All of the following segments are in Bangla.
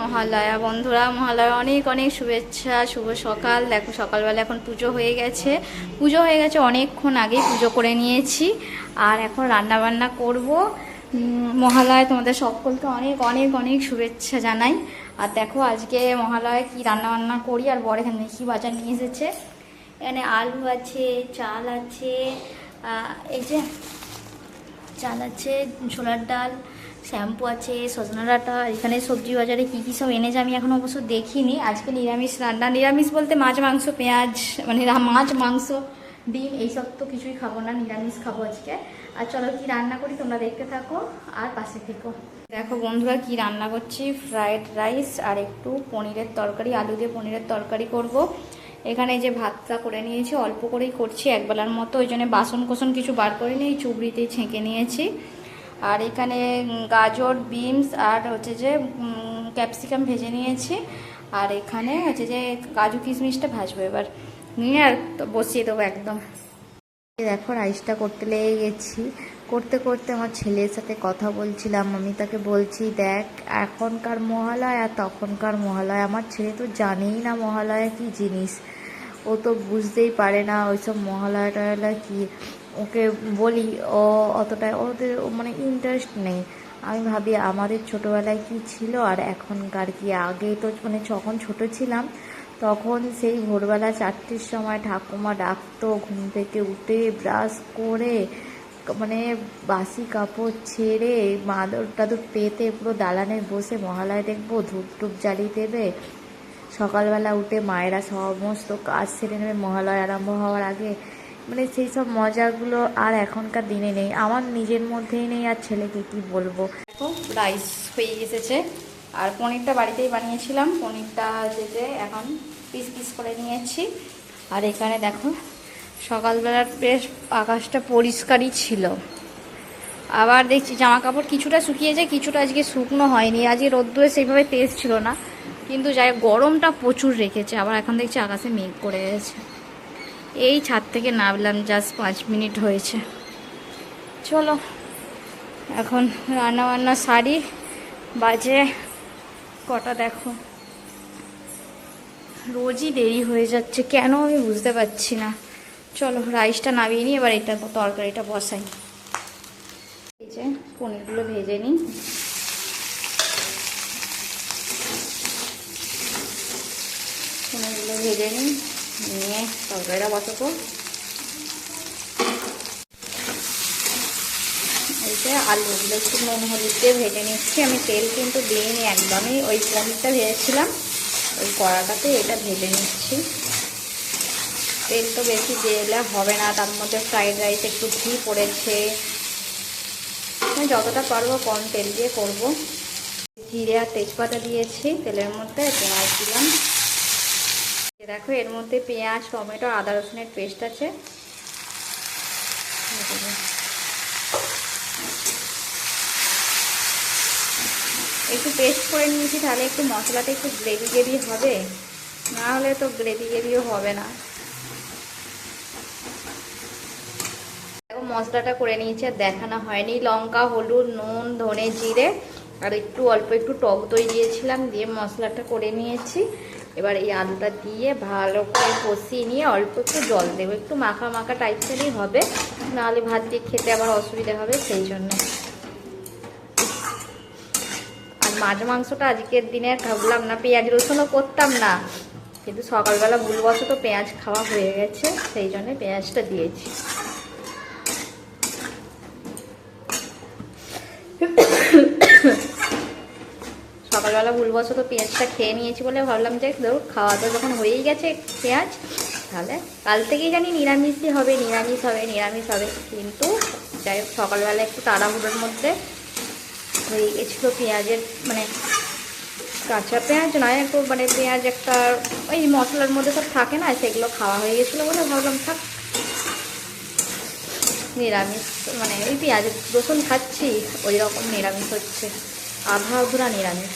মহালয়া। বন্ধুরা মহালয়া অনেক অনেক শুভেচ্ছা, শুভ সকাল। দেখো, সকালবেলা এখন পুজো হয়ে গেছে। পুজো হয়ে গেছে অনেকক্ষণ আগেই পুজো করে নিয়েছি। আর এখন রান্না বান্না করব মহালয়া তোমাদের সকলকে অনেক অনেক অনেক শুভেচ্ছা জানাই। আর দেখো, আজকে মহালয়া কি রান্না বান্না করি আর বড় এখানে কি বাজার নিয়ে এসেছে। এখানে আলু আছে, চাল আছে এই যে চাল আছে, ছোলার ডাল শ্যাম্পু আছে, সজনা ডাঁটা এখানে সবজি বাজারে কী কী সব এনেছে আমি এখন অবশ্য দেখিনি। আজকে নিরামিষ রান্না। নিরামিষ বলতে মাছ, মাংস, পেঁয়াজ মানে মাছ, মাংস, ডিম, এইসব তো কিছুই খাব না, নিরামিষ খাব আজকে। আর চলো কি রান্না করি, তোমরা দেখতে থাকো আর পাশে থেকো। দেখো বন্ধুরা কি রান্না করছি ফ্রায়েড রাইস আর একটু পনিরের তরকারি, আলু দিয়ে পনিরের তরকারি করব। এখানে যে ভাতটা করে নিয়েছি, অল্প করেই করছি, একবেলার মতো, ওই জন্য বাসন কোসন কিছু বার করে নিয়ে চুবড়িতেই ছেঁকে নিয়েছি। আর এখানে গাজর, বিনস আর হচ্ছে যে ক্যাপসিকাম ভেজে নিয়েছি। আর এখানে হচ্ছে যে, কাজু কিশমিশটা ভাজবো এবার। নিয়ে আর তো বসিয়ে দেবো একদম। দেখো, রাইসটা করতে লেগে গেছি। করতে করতে আমার ছেলের সাথে কথা বলছিলাম, আমি তাকে বলছি, দেখ, এখনকার মহালয়া, তখনকার মহালয়। আমার ছেলে তো জানেই না মহালয়া কি জিনিস। ও তো বুঝতেই পারে না ওইসব মহালয়া টহালয়া কি। ওকে বলি, ও অতটা ওদের মানে ইন্টারেস্ট নেই। আমি ভাবি, আমাদের ছোটোবেলায় কি ছিল আর এখনকার কি? আগে তো মানে যখন ছোট ছিলাম, তখন সেই ভোরবেলা চারটের সময় ঠাকুমা ডাকতো ঘুম থেকে উঠে ব্রাশ করে মানে বাসি কাপড় ছেড়ে, মাদুর টাদুর পেতে পুরো দালানে বসে মহালয় দেখব, ধূপ টুপ জ্বালিয়ে দেবে। সকালবেলা উঠে মায়েরা সমস্ত কাজ সেরে নেবে, মহালয় আরম্ভ হওয়ার আগে মানে সেই সব মজাগুলো আর এখনকার দিনে নেই। আমার নিজের মধ্যেই নেই আর ছেলেকে কি বলব? রাইস হয়ে এসেছে আর পনিরটা বাড়িতেই বানিয়েছিলাম। পনিরটা যেতে এখন পিস পিস করে নিয়েছি। আর এখানে দেখো, সকালবেলার বেশ আকাশটা পরিষ্কারই ছিল। আবার দেখছি জামা কাপড় কিছুটা শুকিয়েছে, কিছুটা আজকে শুকনো হয়নি। আজকে রোদ্দুরে সেইভাবে তেজ ছিল না। কিন্তু যাই গরমটা প্রচুর রেখেছে। আবার এখন দেখছি আকাশে মেঘ করে গেছে। এই ছাদ থেকে নামলাম জাস্ট পাঁচ মিনিট হয়েছে। চলো, এখন রান্না বান্না সারি, বাজে কটা দেখো। রোজই দেরি হয়ে যাচ্ছে, কেন আমি বুঝতে পারছি না। চলো, রাইসটা নামিয়ে নিই, এবার এটা তরকারিটা বসাই। এই যে, পনিরগুলো ভেজে নিই পনিরগুলো ভেজে নিই তরকারিটা বসাবো এই যে আলুগুলো একটু নুন দিয়ে ভেজে নিচ্ছি। আমি তেল কিন্তু দিইনি একদমই। ওই পনিরটা ভেজেছিলাম। ওই কড়াটাতে এটা ভেজে নিচ্ছি। তেল তো বেশি দিলে হবে না। তার মধ্যে ফ্রাইড রাইস, একটু ঘি পড়েছে। যতটা পারব কম তেল দিয়ে করব। জিরে আর তেজপাতা দিয়েছি। তেলের মধ্যে পেঁয়াজ দিলাম। দেখো, এর মধ্যে পেঁয়াজ, টমেটো, আদা রসুনের পেস্ট আছে। একটু পেস্ট করে নিয়েছি, তাহলে একটু মশলাটা একটু গ্রেভি গ্রেভি হবে। না হলে তো গ্রেভি গ্রেভিও হবে না। দেখো, মশলাটা করে নিয়েছি, আর দেখানো হয়নি। লঙ্কা, হলুদ, নুন, ধনে জিরে, আর একটু অল্প একটু টক দই দিয়েছিলাম, দিয়ে মশলাটা করে নিয়েছি। এবার এই আলুটা দিয়ে ভালো করে কষিয়ে নিয়ে অল্প একটু জল দেবো। একটু মাখা মাখা টাইপেরই হবে, নাহলে ভাত দিয়ে খেতে আবার অসুবিধা হবে, সেই জন্য। আর মাছ মাংসটা আজকের দিনে ভাবলাম না, পেঁয়াজ রসুনও করতাম না। কিন্তু সকালবেলা ভুলবশত পেঁয়াজ খাওয়া হয়ে গেছে, সেই জন্য পেঁয়াজটা দিয়েছি। সকালবেলা ভুলবশত পেঁয়াজটা খেয়ে নিয়েছি বলে ভাবলাম যে ধরো খাওয়া তো যখন হয়েই গেছে পেঁয়াজ, তাহলে কাল থেকেই জানি নিরামিষই হবে, নিরামিষ হবে নিরামিষ হবে। কিন্তু যাই হোক, সকালবেলা একটু তাড়াহুড়োর মধ্যে হয়ে গেছিল পেঁয়াজের মানে কাঁচা পেঁয়াজ নয়, একটু মানে পেঁয়াজ একটা ওই মশলার মধ্যে সব থাকে না, সেগুলো খাওয়া হয়ে গেছিল বলে ভাবলাম থাক। নিরামিষ মানে ওই পেঁয়াজ রসুন খাচ্ছি, ওই রকম নিরামিষ হচ্ছে। আধা অধুরা নিরামিষ।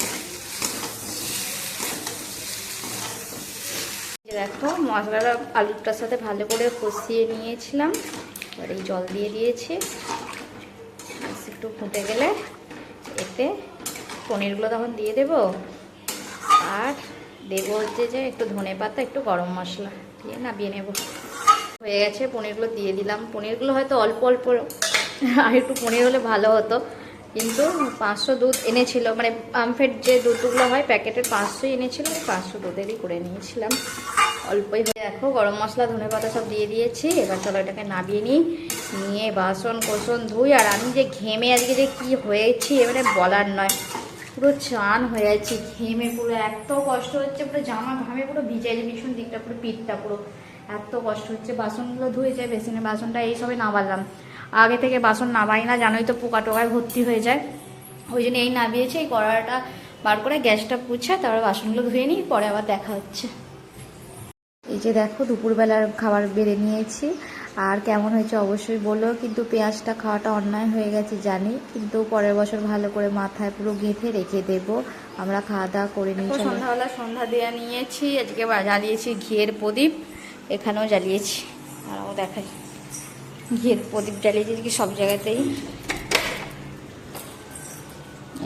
দেখো, মশলাটা আলুটার সাথে ভালো করে কষিয়ে নিয়েছিলাম। এবার এই জল দিয়ে দিয়েছি। একটু ফুটে গেলে এতে পনিরগুলো তখন দিয়ে দেবো। আর দেবো হচ্ছে যে একটু ধনে পাতা, একটু গরম মশলা দিয়ে নাবিয়ে নেব। হয়ে গেছে, পনিরগুলো দিয়ে দিলাম। পনিরগুলো হয়তো অল্প অল্প, আর একটু পনির হলে ভালো হতো। কিন্তু পাঁচশো দুধ এনেছিল মানে পাম্পের যে দুধগুলো হয়, প্যাকেটের পাঁচশোই এনেছিল পাঁচশো দুধেরই করে নিয়েছিলাম। অল্পই দেখো, গরম মশলা, ধনে পাতা সব দিয়ে দিয়েছি। এবার চলো এটাকে নাবিয়ে নিই। নিয়ে বাসন কোসন ধুই, আর আমি যে ঘেমে আজকে যে কি হয়েছি এবারে বলার নয়। পুরো চান হয়ে যাচ্ছি ঘেমে পুরো, এত কষ্ট হচ্ছে, পুরো জামা ঘামে পুরো ভিজে যায় পিছন দিকটা, পুরো পিঠটা পুরো। এত কষ্ট হচ্ছে, বাসনগুলো ধুয়ে যায় বেসিনে বাসনটা, এই সবে নাবালাম আগে থেকে বাসন নামাই না জানোই তো পোকা টোকায় ভর্তি হয়ে যায়। ওই জন্য এই নাবিয়েছি এই কড়াটা বার করে গ্যাসটা পুছে তারপর বাসনগুলো ধুয়ে নিই পরে আবার দেখা হচ্ছে। এই যে দেখো দুপুরবেলার খাবার বেড়ে নিয়েছি। আর কেমন হয়েছে অবশ্যই বলো কিন্তু পেঁয়াজটা খাওয়াটা অন্যায় হয়ে গেছে জানি। কিন্তু পরের বছর ভালো করে মাথায় পুরো গেঁথে রেখে দেব। আমরা খাওয়া দাওয়া করে নিই সন্ধ্যাবেলা সন্ধ্যা দেওয়া নিয়েছি আজকে জ্বালিয়েছি ঘিয়ের প্রদীপ এখানেও জ্বালিয়েছি। আর ও দেখাই। ঘিয়ের প্রদীপ জ্বালিয়েছি আজকে সব জায়গাতেই।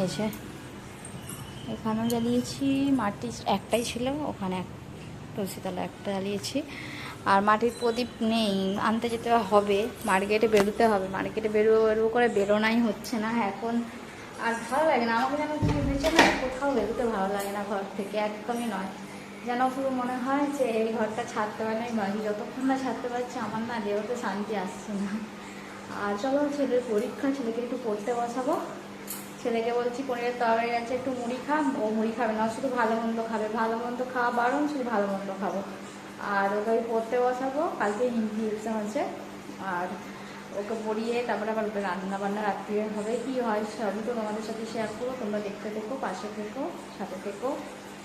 এসে এখানেও জ্বালিয়েছি মাটি একটাই ছিল, ওখানে এক তুলসীতলা একটা জ্বালিয়েছি। আর মাটির প্রদীপ নেই, আনতে যেতে হবে, মার্কেটে বেরোতে হবে, মার্কেটে বেরোবো বেরোবো করে বেরোনাই হচ্ছে না, এখন আর ভালো লাগে না, আমাকে যেন না, কোথাও বেরোতে ভালো লাগে না ঘর থেকে, একদমই নয়। যেন পুরো মনে হয় যে এই ঘরটা ছাড়তে পারে না বাকি যতক্ষণ না ছাড়তে পারছি, আমার না দেহতে শান্তি আসছে না। আর চলো ছেলের পরীক্ষা, ছেলেকে একটু পড়তে বসাবো। ছেলেকে বলছি, পনিরের তরকারি আছে, একটু মুড়ি খা। ও মুড়ি খাবে না শুধু ভালো মন্দ খাবে। ভালো মন্দ খাওয়া বারণ, শুধু ভালো মন্দ খাব। আর ওকে পড়তে বসাবো, কালকে হিন্দি এক্সাম আছে। আর ওকে পড়িয়ে তারপরে আবার ওকে রান্না বান্না রাত্রি হবে। কি হয় সবই তো তোমাদের সাথে শেয়ার করব, তোমরা দেখতে থেকো, পাশে থেকো, সাথে থেকো।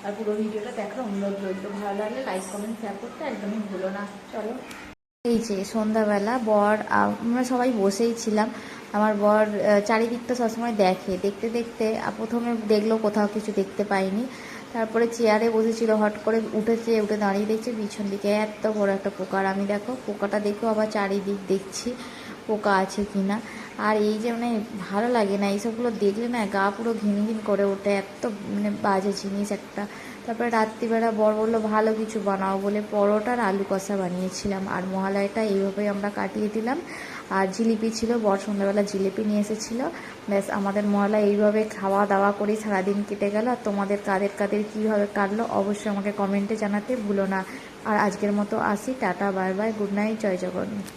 আর পুরো ভিডিওটা দেখার অনুরোধ রইল। ভালো লাগলে লাইক কমেন্ট শেয়ার করতে একদমই ভুলো না। চলো। এই যে সন্ধ্যাবেলা বর, আমরা সবাই বসেই ছিলাম। আমার বর চারিদিকটা সবসময় দেখে। দেখতে দেখতে প্রথমে দেখল কোথাও কিছু দেখতে পাইনি। তারপরে চেয়ারে বসেছিল, হট করে উঠেছে, উঠে দাঁড়িয়ে দেখছে, পিছন দিকে এত বড় একটা পোকার। আমি দেখো, পোকাটা দেখেও আবার চারিদিক দেখছি। পোকা আছে কি না আর এই যে মানে ভালো লাগে না, এইসবগুলো দেখলে না গা পুরো ঘিন ঘিন করে ওঠে, এত মানে বাজে জিনিস একটা। তারপরে রাত্রিবেলা বর বলল, ভালো কিছু বানাও বলে পরোটার আলু কষা বানিয়েছিলাম। আর মহালয়টা এইভাবেই আমরা কাটিয়ে দিলাম। আর জিলিপি ছিল, বর সন্ধ্যাবেলা জিলিপি নিয়ে এসেছিল। ব্যাস, আমাদের মহালয় এইভাবে খাওয়া দাওয়া করেই সারাদিন কেটে গেল। আর তোমাদের কাদের কাদের কীভাবে কাটলো অবশ্যই আমাকে কমেন্টে জানাতে ভুলো না। আর আজকের মতো আসি, tata, bye bye, good night, জয় জগন্নাথ।